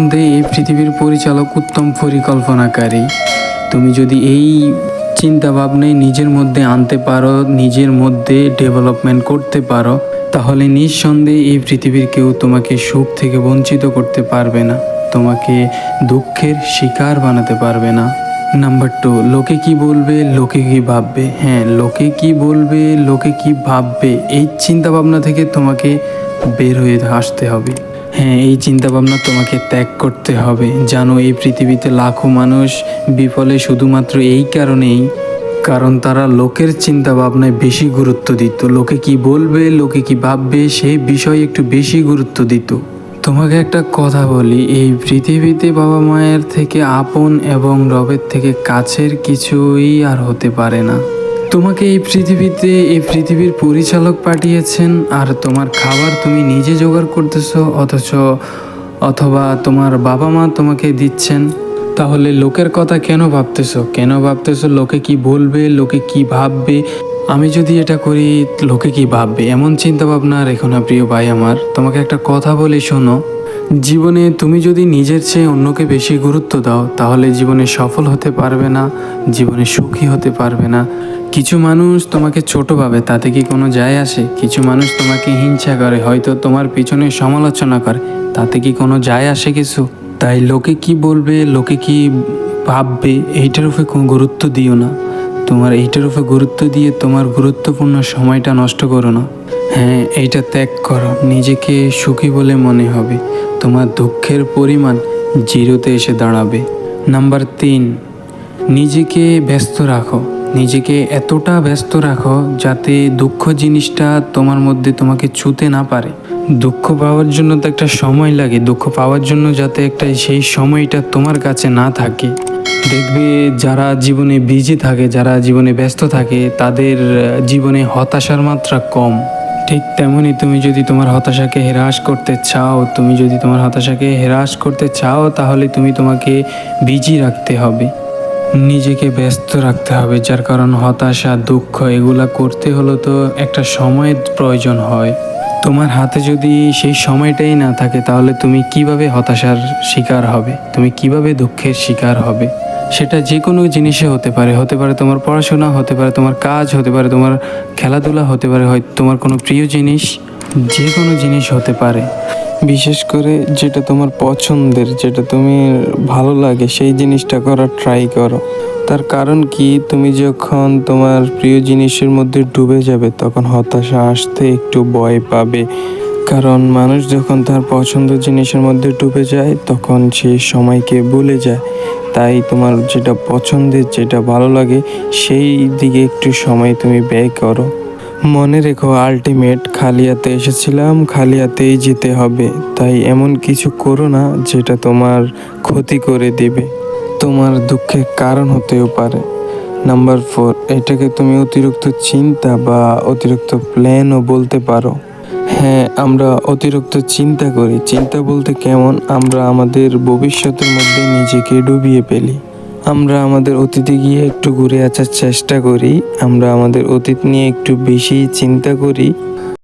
মধ্যে এই পৃথিবীর পরিচালক উত্তম পরিকল্পনাকারী। তুমি যদি এই চিন্তা ভাবনায় নিজের মধ্যে আনতে পারো, নিজের মধ্যে ডেভেলপমেন্ট করতে পারো, তাহলে নিঃসন্দেহে এই পৃথিবীর কেউ তোমাকে সুখ থেকে বঞ্চিত করতে পারবে না। তোমাকে দুঃখের শিকার বানাতে পারবে না। নাম্বার টু, লোকে কি বলবে, লোকে কি ভাববে? হ্যাঁ লোকে কি বলবে, লোকে কি ভাববে? এই চিন্তা ভাবনা থেকে তোমাকে বের হয়ে আসতে হবে। হ্যাঁ এই চিন্তাভাবনা তোমাকে ত্যাগ করতে হবে। জানো, এই পৃথিবীতে লাখো মানুষ বিফলে শুধুমাত্র এই কারণেই, কারণ তারা লোকের চিন্তা ভাবনায় বেশি গুরুত্ব দিত। লোকে কি বলবে, লোকে কি ভাববে সেই বিষয়ে একটু বেশি গুরুত্ব দিত। তোমাকে একটা কথা বলি, এই পৃথিবীতে বাবা মায়ের থেকে আপন এবং রবের থেকে কাছের কিছুই আর হতে পারে না। তোমাকে এই পৃথিবীতে এই পৃথিবীর পরিচালক পাঠিয়েছেন, আর তোমার খাবার তুমি নিজে জোগাড় করতেছো, অথচ অথবা তোমার বাবা মা তোমাকে দিচ্ছেন। তাহলে লোকের কথা কেন ভাবতেছো? কেন ভাবতেছো লোকে কি বলবে, লোকে কি ভাববে? আমি যদি এটা করি, লোকে কি ভাববে? এমন চিন্তা ভাবনা রেখো না, প্রিয় ভাই আমার। তোমাকে একটা কথা বলি, শোনো। জীবনে তুমি যদি নিজের চেয়ে অন্যকে বেশি গুরুত্ব দাও, তাহলে জীবনে সফল হতে পারবে না, জীবনে সুখী হতে পারবে না। কিছু মানুষ তোমাকে ছোট ভাবে, তাতে কি কোনো যায় আসে? কিছু মানুষ তোমাকে হিংসা করে, হয়তো তোমার পিছনে সমালোচনা করে, তাতে কি কোনো যায় আসে কিছু? তাই লোকে কি বলবে, লোকে কি ভাববে, এইটার উপরে কোনো গুরুত্ব দিও না। তোমার এইটার উপর গুরুত্ব দিয়ে তোমার গুরুত্বপূর্ণ সময়টা নষ্ট করো না। হ্যাঁ এইটা ত্যাগ করো। নিজেকে সুখী বলে মনে হবে। তোমার দুঃখের পরিমাণ জিরোতে এসে দাঁড়াবে। নাম্বার তিন, নিজেকে ব্যস্ত রাখো। নিজেকে এতটা ব্যস্ত রাখো যাতে দুঃখ জিনিসটা তোমার মধ্যে তোমাকে ছুতে না পারে। দুঃখ পাওয়ার জন্য তো একটা সময় লাগে। দুঃখ পাওয়ার জন্য যাতে একটা সেই সময়টা তোমার কাছে না থাকে। দেখবে যারা জীবনে বিজি থাকে, যারা জীবনে ব্যস্ত থাকে, তাদের জীবনে হতাশার মাত্রা কম। ঠিক তেমনি তুমি যদি তোমার হতাশাকে হ্রাস করতে চাও, তুমি যদি তোমার হতাশাকে হ্রাস করতে চাও, তাহলে তুমি তোমাকে বিজি রাখতে হবে। নিজেকে ব্যস্ত রাখতে হবে, যার কারণ হতাশা, দুঃখ, এগুলা করতে হলো তো একটা সময়ের প্রয়োজন হয়। তোমার হাতে যদি সেই সময়টাই না থাকে, তাহলে তুমি কীভাবে হতাশার শিকার হবে? তুমি কীভাবে দুঃখের শিকার হবে? সেটা যে কোনো জিনিসে হতে পারে। হতে পারে তোমার পড়াশোনা, হতে পারে তোমার কাজ, হতে পারে তোমার খেলাধুলা, হতে পারে হয়তো তোমার কোনো প্রিয় জিনিস যে কোনো জিনিস হতে পারে। বিশেষ করে যেটা তোমার পছন্দের, যেটা তুমি ভালো লাগে, সেই জিনিসটা করার ট্রাই করো। তার কারণ কি? তুমি যখন তোমার প্রিয় জিনিসের মধ্যে ডুবে যাবে, তখন হতাশা আসতে একটু ভয় পাবে। কারণ মানুষ যখন তার পছন্দ জিনিসের মধ্যে ডুবে যায়, তখন সে সময়কে ভুলে যায়। তাই তোমার যেটা পছন্দের, যেটা ভালো লাগে, সেই দিকে একটু সময় তুমি ব্যয় করো। মনে রেখো আলটিমেট খালি হাতে এসেছিলাম খালি হাতেই যেতে হবে। তাই এমন কিছু করো না যেটা তোমার ক্ষতি করে দিবে। তোমার দুঃখের কারণ হতেও পারে। নাম্বার ফোর এটাকে তুমি অতিরিক্ত চিন্তা বা অতিরিক্ত প্ল্যানও বলতে পারো। হ্যাঁ আমরা অতিরিক্ত চিন্তা করি। চিন্তা বলতে কেমন? আমরা আমাদের ভবিষ্যতের মধ্যে নিজেকে ডুবিয়ে ফেলি। আমরা আমাদের অতীতে গিয়ে একটু ঘুরে আসার চেষ্টা করি, আমরা আমাদের অতীত নিয়ে একটু বেশি চিন্তা করি